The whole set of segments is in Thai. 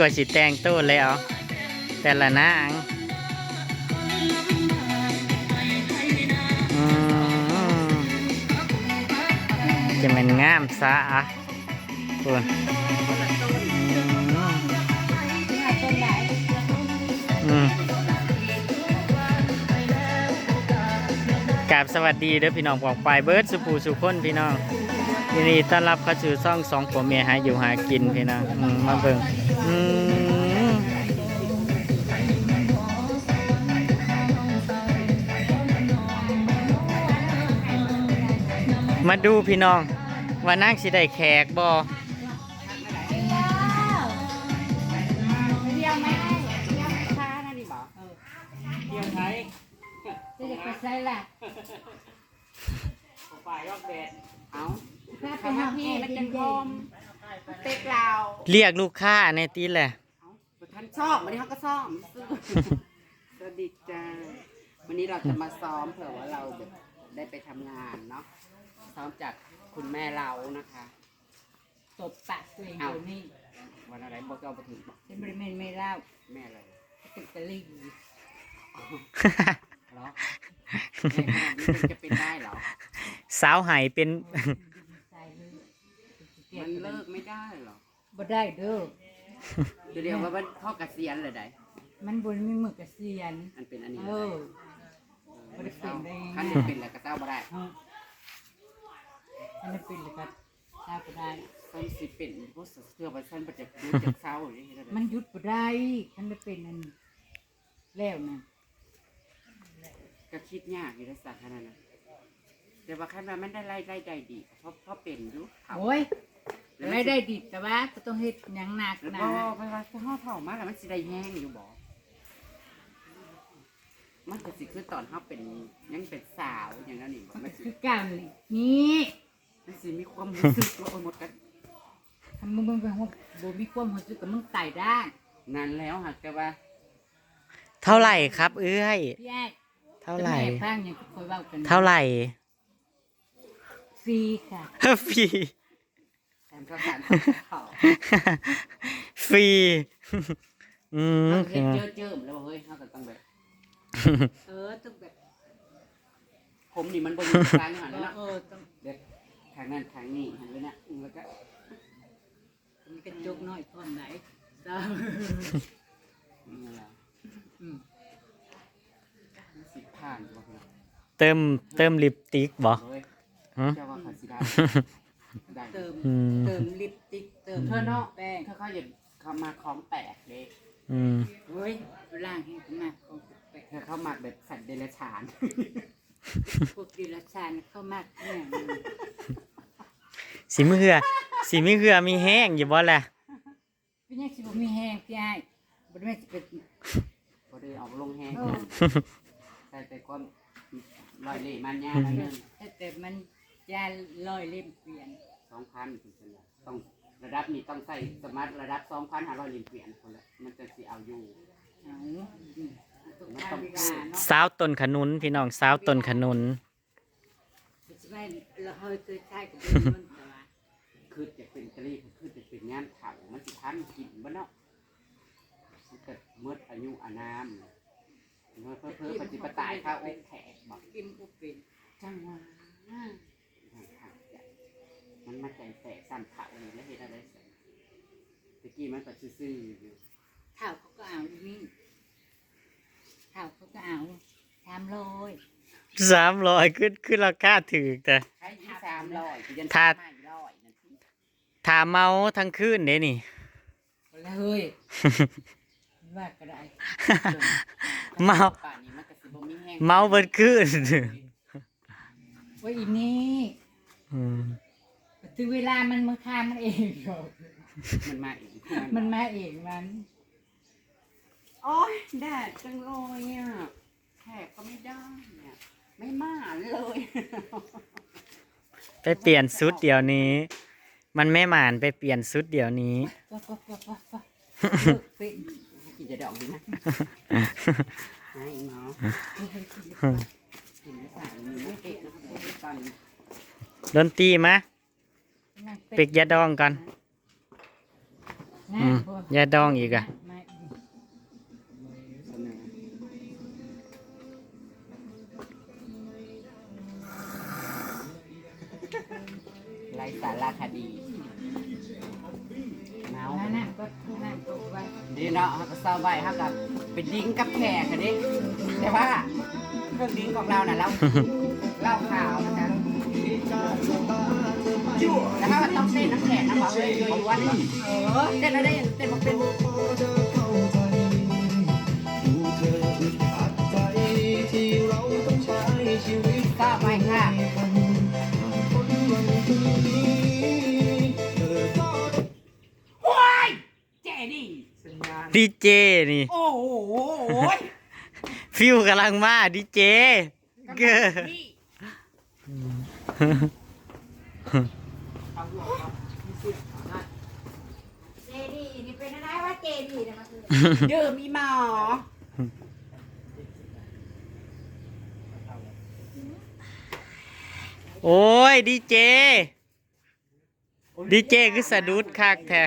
กว่าสิแต่งตู้แล้ว แต่ละนางอืมจะเป็นงามซะอะคุณอืมกราบสวัสดีเด้อพี่น้องปองไปายเบิร์ดสุปูสุคนพี่น้องยินดีต้อนรับเข้าสู่ซ่องสองผัวเมียหาอยู่หากินพี่น้องอืมมาเบิ่ง มมาดูพี่น้อง ว่านั่งสิได้แขกบ่เดียวไหมเดียวค้านั่นดิบอกเที่ยวไทยจะจะไปใส่ละฝ่ายรอบแดดเอาถ้าเป็นพี่มันจะคม เต็กเราเรียกลูกค้าในตีแหละท่านชอบวันนี้เขาก็ซ้อมสวัสดีจ้าวันนี้เราจะมาซ้อมเผื่อว่าเราได้ไปทำงานเนาะซ้อมจากคุณแม่เรานะคะตบปากตัวเองอยู่นี่วันอะไรบอกเอาไปถึงบอกเป็นบริเวณไม่เล่าแม่เลยติดตะลิ่งเหรอจะเป็นได้เหรอสาวหายเป็น มันเลิกไม่ได้เหรอบ่ได้เด้อ เดี๋ยวว่ามันพ่อเกษียณเลยได้มันบนมีมือเกษียณมันเป็นอันนี้เอเลยอ บ่ได้เป็นได้ไงขั้นนี้เป็นแล้วก็เต้าบ่ได้ฮะอันนั้นเป็นเลยก็ทราบบ่ได้ส้นสิเป็นพวกเสื้อว่าส้นประจักษ์ดูจากเศร้าอย่างนี้เลยมันหยุดบ่ได้คันได้เป็นอันแล้วนะก็คิดยากอยู่ในสัตว์ขนาดนั้นแต่ว่าขั้นว่ามันได้ไล่ไล่ได้ดีเพราะเพราะเป็นอยู่เฒ่าโอ้ย ได้ได้ดีแต่ว่าก็ต้องเฮ็ดหยังหนักแล้วนะก็เพราะว่าถ้าห่อเท่ามากแล้วมันสิได้แห้งอยู่บ่มันก็สิคือตอนเฮาเป็นยังเป็นสาวอย่างนั้นนี่บ่มันสิคือเก่านี่นี่มันสิมีความรู้สึกว่าโอ้ยหมดกันทำมึงมึงเป็นบ่มีความรู้สึกกับมึงตายได้นานแล้วหากแต่ว่าเท่าไหร่ครับ เอ้ยพี่ไอ้เท่าไหร่แม่ฟังยังคอยเว้ากันเท่าไหร่ ฟรีค่ะ ฟรี แถมข้าวสารเผาฟรี อืมเฮ็ดเจอเจิมแล้วว่าเฮ้ยเฮาก็ต้องแบบ เออต้องแบบ ผมนี่มันบ่มีทางหันเอแล้วอเนาะเออต้องเด็กทางนั้นทางนี้หันไปนะแล้วก็มีกระจกน้อยพร้อมไหนจ้านี่แหละอืมสิผ่านบอกเลยเติมเติมลิปสติกบ่เฮ้ยฮะเจ้าว่าเขาสิได้ ได้เติม อืม เติมลิปสติกเติมเธอเนาะแป้งถ้าเขาอยากเขามาของแปลกเลยอืม เฮ้ยล่างให้ผมมาของแปะถ้าเขามาแบบสัตว์เดรัจฉาน พวกดิลชานเข้ามากเนี่ยสีมือเหือสีมือเหือมีแห้งอยู่บ่แหละเป็นยังสิบ่มีแห้งพี่ไอ้บ่ได้สิเป็นพอได้ออกลงแห้งเออแต่แต่ความลอยเล่มันยานั่นเองแต่มัน ยาลอยเล่มเปลี่ยนสองพันต้องระดับนี้ต้องใส่สมาร์ทระดับสองพันห้าร้อยลิมเปลี่ยนคนละมันจะสิเอาอยู่เอาอืมต้องทำเวลาเนาะสาวต้นขนุนพี่น้องสาวต้นขนุน ใช่ไหมเราเคยเคยใช้กับเพื่อนแต่ว่าคือจะเป็นกะลีคือจะเป็นงานเผามันสิทันกินบ่เนาะมันเกิดเมื่ออายุอานามเมื่อเพื่อเพื่อปฏิปไตยข้าวอกแขกบอกกินกูเป็นจังหวะ มันมาใจแตกสั่นเผาเลยแล้วเห็นอะไรเสร็จตะกี้มันก็ซื่อๆอยู่ข้าวเขาก็เอาอยู่นี่ข้าวเขาก็เอาทำเลยสามร้อยขึ้นขึ้นราคาถือแต่ ใช้ยี่สามร้อยไปยันถ้าห้ร้อยนั่นสิถาเมาทั้งคืนเด้นี่แล้วเฮ้ยว่าก็ได้เมา ป่านนี้มันก็สิบ่มีแห้งเมาเบิดคืน ว่าอีนี่อืม ถึงเวลามันมาฆ่ามันเองหรอกมันมาอีกมันมาเองมัน โอ้ยแดดจังเลยอะแขกก็ไม่ได้เนี่ยไม่มาเลยไปเปลี่ยนชุดเดี๋ยวนี้ มันไม่หมานไปเปลี่ยนชุดเดี๋ยวนี้ ว้าว้าว้าว้าว้าเลิกเป็นกินจะดอกดีนะไอ้เนาะเฮ้ยเฮ้ยเฮ้ยกินไม่ใส่มีไม่เก็บนะตอนดนตรีมะนั่งเป็กยาดองกันนอืมยาดองอีกอะไม่เสนอไรสารคดีเมานั่นน่ะก็นั่นก็ไว้ดีเนาะเขาก็เศร้าไว้เขากับเป็นดิ้งกับแขกกันดิแต่ว่าเครื่องดิ้งของเราน่ะเราเหล้าขาวนะจ๊ะ แล้วถ้ามันต้องเต้นน้ำแข็งนะบอกเลยโยยวันเออเต้นแล้วได้เต้นมาเป็นก็ไปค่ะโอ้ยเจดีดีเจนี่ โอ้โหฟิวกำลังมาดีเจเกอนี่ เจดีนี่ เป็นอะไรว่าเจดีเนี่ยมันคือเดิมอีหมอโอ้ยดีเจ ดีเจคือสะดุดคักแท้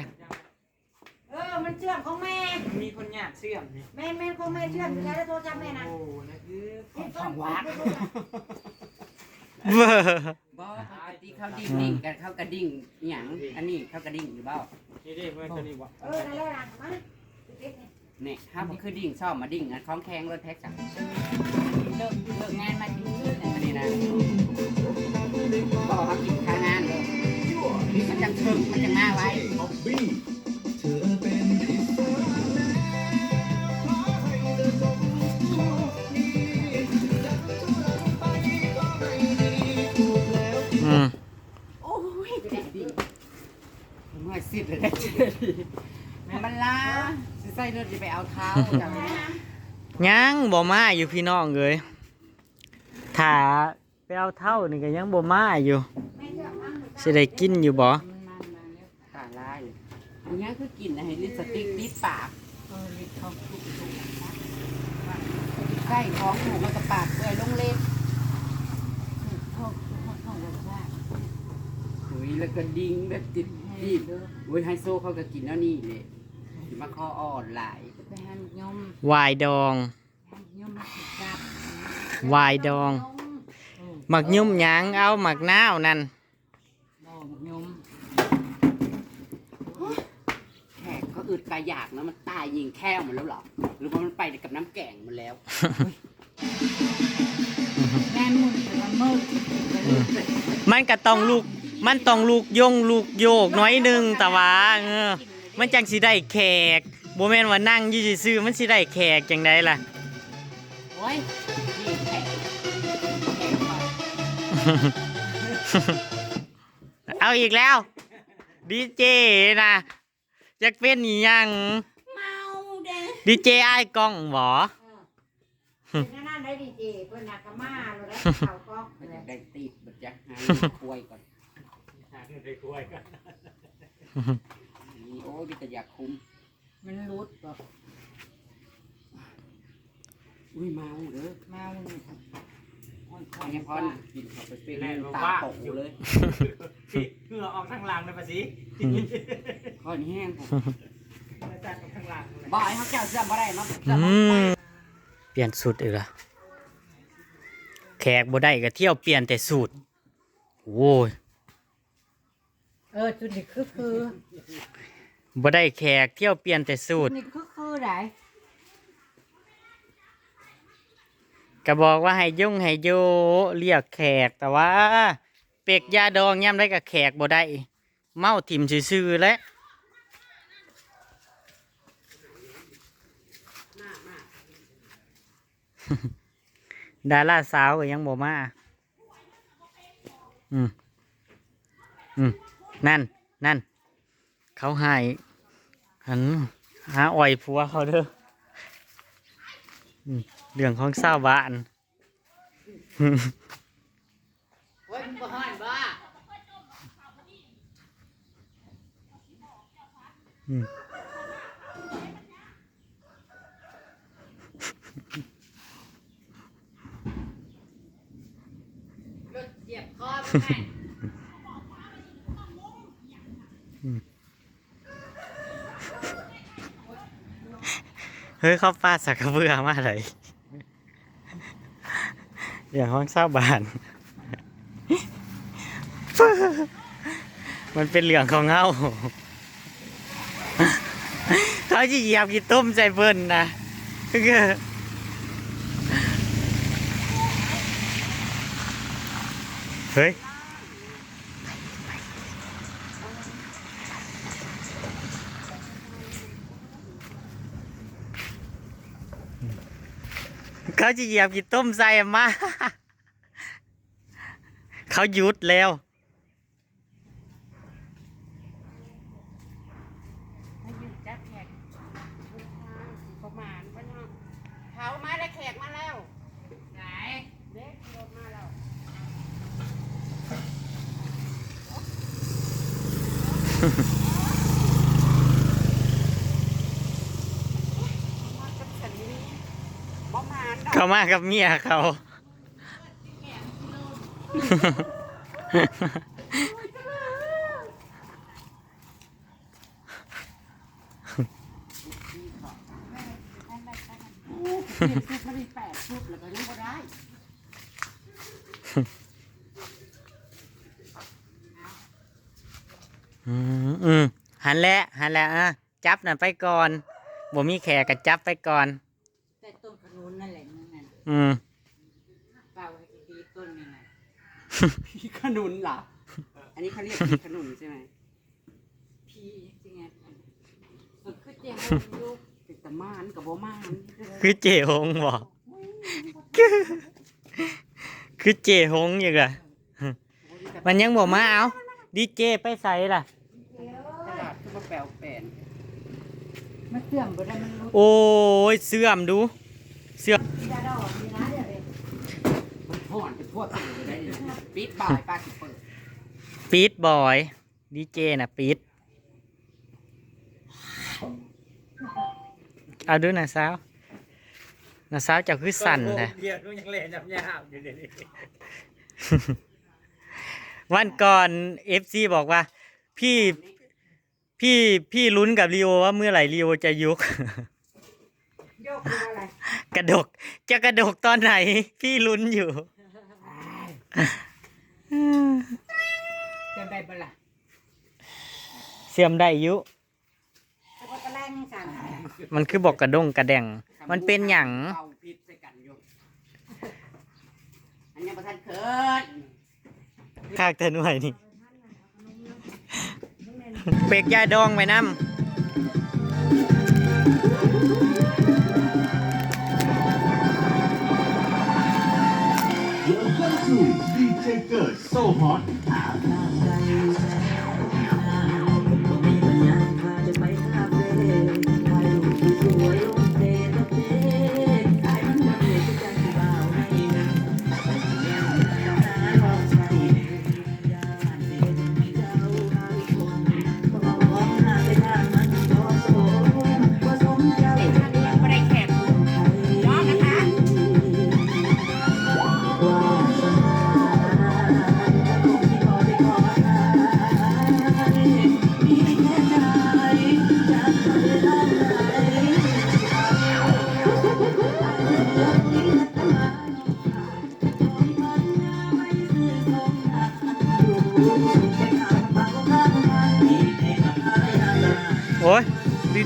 เออ มันเชื่อมของแม่ มีคนอยากเชื่อมนี่แม่แม่ของแม่เชื่อมอยู่แล้วโทรศัพท์แม่นะโอ้นะคือของวัดเว้อ บ่ปกติเขาดิ่งดิ่งกันเขากระดิ่งอหย่างอันนี้เขากระดิ่งหรือเปล่านี่ดิเมื่อตัวนี้วะเออนั่นแหละนะมาติดนี่เนี่ยถ้ามันคือดิ่งชอบมาดิ่งอันคล้องแข้งรถแท็กซี่เลิกเลิกงานมาถึงคืนอันนี้นะบอกเขากินข้างงานเลยมันจังถึงมันจังมาไว้ สิทธิ์เลยได้เจ็บดีมันลาสิใส่เลือดไปเอาเท้าจังยังบ่มาอยู่พี่น้องเลยถ้าไปเอาเท่านี่ก็ยังบ่มาอยู่แม่เชื่อมมั่งสิได้กินอยู่บ่มันมันมาแล้วตาลายอันนี้คือกินให้ลิปสติกติดปากเออลิทองทุกทุกใกล้ท้องหมูมันกระปากเปื่อยลงเล็บท่องท่องท่องแบบว่าหุยแล้วก็ดิ้งแบบติด ดีบอุ้ยไฮโซเขาก็กินแล้วนี่เลยสิมาคออ่อนหลายไปหันยมวายดองหันยมมาติดกับวายดอง หมักยุ่มหยังเอาหมักนาวนั่นดองยมแขกก็อึดกายอยากนะมันตายยิงแค่หมดแล้วเหรอ หรือว่ามันไปกับน้ำแกงหมันแล้ว แม่มุนแต่ละมือมันก็ต้องลูก มันต้องลูกยงลูกโยกน้อยหนึงแต่ว่าเออมันจังสิได้แขกบ่แม่นว่านั่งอยู่ซื่อๆมันสิได้แขกจังไดล่ะโอ้ยนี่แขกแขกมาเอาอีกแล้วดีเจนะจะเป็นอีหยังเมาเด้ดีเจไอ้ายกล้องบ่เป็นนั่นได้ดีเจเพิ่นนักกะมาเลยได้ข่าวก็มันจะได้ตีบมันจะหาคุยก่อน หาเงินไปคุยกันนี่โอ้ยมีแต่อยากคุ้มมันรุดบอกอุ้ยเมาเด้อเมาเนี่ยไอ้พอนกินเข้าไปเป็นแรงมาตาว่าโปกเลยเหงื่อออกทางหลังเลยปะสิข้อนี้แห้งผมมาจากทางหลังเลยบ่อยเขาเจ้าเสื้อบ่ได้เนาะอืมเปลี่ยนสูตรอีกและแขกบ่ได้ก็เที่ยวเปลี่ยนแต่สูตรโอ้ย เออจุดนี้คือคือบ่ได้แขกเที่ยวเปลี่ยนแต่สูจุตดรนี้คือคือไหนก็บอกว่าให้ยุ่งให้โยเรียกแขกแต่ว่า เป็กยาดองย่ำได้กับแขกบ่ได้ เมาถิ่มซื่อๆแหล้วดาราสาวก็ยังบ่มาอืมอืม นั่น นั่น เขาใหายหันหาอ่อยผัวเขาเด้ออืมเรื่องของสาวบ้านโอ้ยมึงบ่ฮ้อนบ่อืมรถเหยียบคอมึงไง อ เฮ้ยเขาป้าสักกระเบือมาเลยอย่างห้องเศร้าบานมันเป็นเหลืองของเงาเขาจะเหยียบกี่ต้มใจเบิ้นนะคือเฮ้ย เขาจะเหยียบกี่ต้มใส่มา เขาหยุดแล้ว ให้ยืนจับแขกประมาณว่าเนาะเขามาได้แขกมาแล้ว ไหน เด็กรถมาแล้วมากับฉันนี่ประมาณดอก เขามากับเมียเขาอือืมหันแล้วหันแล้วอะจับน่ะไปก่อนบ่มีแขกก็จับไปก่อน อืมเป่าให้ดีต้นนี่น่ะพี่ขนุนเหรออันนี้เขาเรียกพี่ขนุนใช่ไหมพี่จริงไงมันคือเจ้าลูกเป็นตะมานกับบ่มานคือเจหงบอกคือคือเจหงอยู่อะมันยังบอกมาเอาดีเจไปใส่ล่ะตลาดคือมาแปลวแปลนมันเสื่อมไปแล้วมันรู้โอ้ยเสื่อมดู เสื่อมยาดอกนี่นะเดี๋ยวเลยมันห่อนจะทั่วตัวเลยได้เลยปิดบ่ายป้าสิเปิดปีดบอยดีเจน่ะปีดเอาดูนะสาวนะสาวเจ้าคือสั่นนะเดียวยังเล่นยับยาวอยู่เดี๋ยวนี้วันก่อนเอฟซีบอกว่า พี่พี่พี่ลุ้นกับลีโอว่าเมื่อไหร่ลีโอจะยุก โยกคืออะไร กระดก จะกระดกตอนไหน พี่ลุ้นอยู่จะได้บ่ล่ะเสื่อมได้อยุแต่ว่าตะแรงสั่นมันคือบอกกระดงกระแดง มันเป็นหยังเป่าพิษใส่กันอยู่อันยังประทันเขินคากเธอหน่วยนี่ เปกยาดองไว้น้ Welcome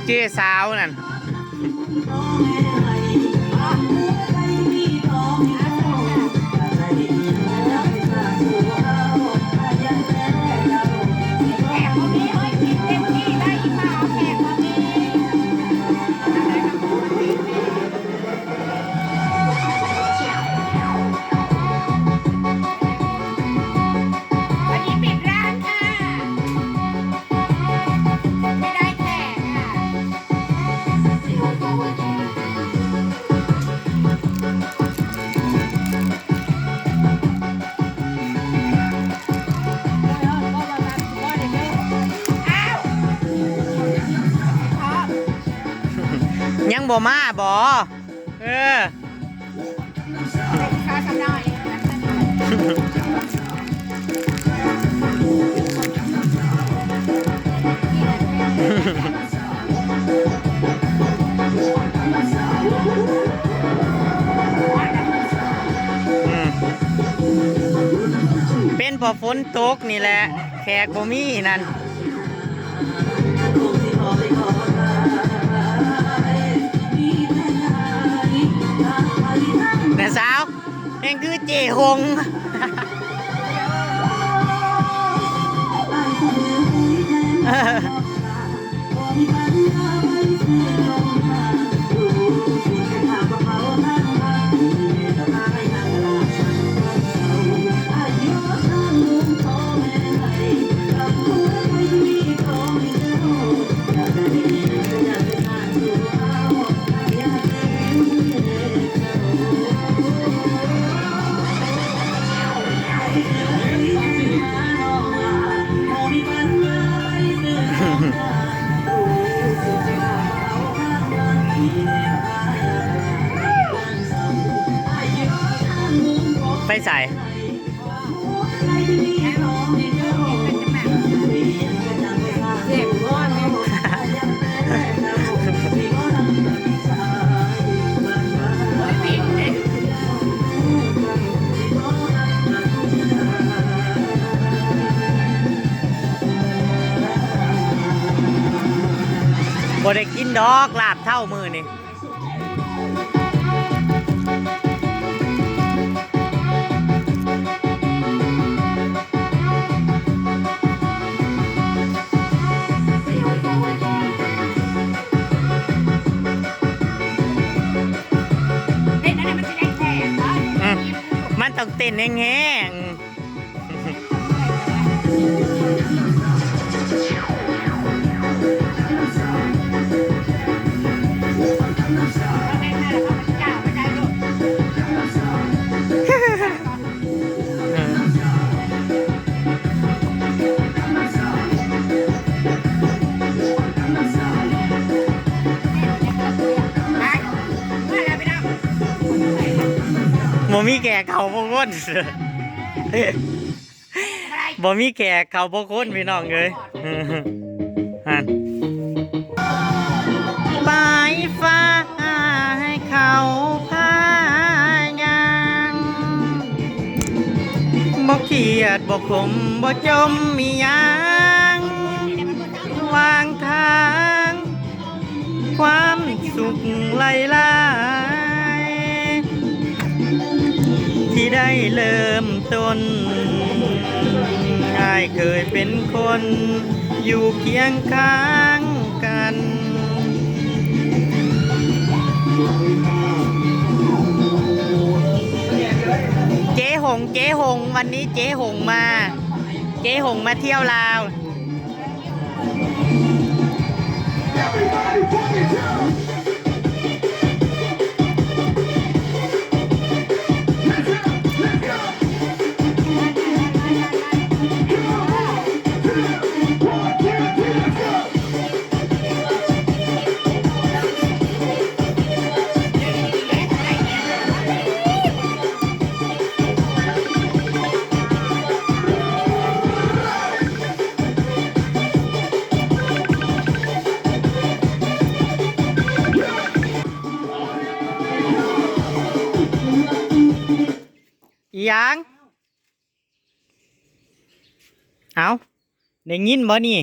เจสาวนั่น่มาบ่เออเป็นพอฝนตกนี่แหละ แขกบ่มีนั่น ม่งคือเจหง ไปใส่เจ็บร้อไหมบ่ได้กินดอกลาบ เท่ามือนี่เด็ดอะไรมันจะได้แค่ไหนอืมมันต้องเต้นแห้งๆ มีแก่เขาพวกคนบ่มีแก่เขาพวกคนพี่น้องเอ้ยฮันปลายฟ้าให้เขาพายางบ่เครียดบ่ขมบ่จมมีหยังวางทาง ความสุขไหลลา ได้เริ่มต้นอายเคยเป็นคน อยู่เคียงข้างกันเจ๊หงเจ๊หงวันนี้เจ๊หงมา เจ๊หงมาเที่ยวลาว ได้ยินบ่นี่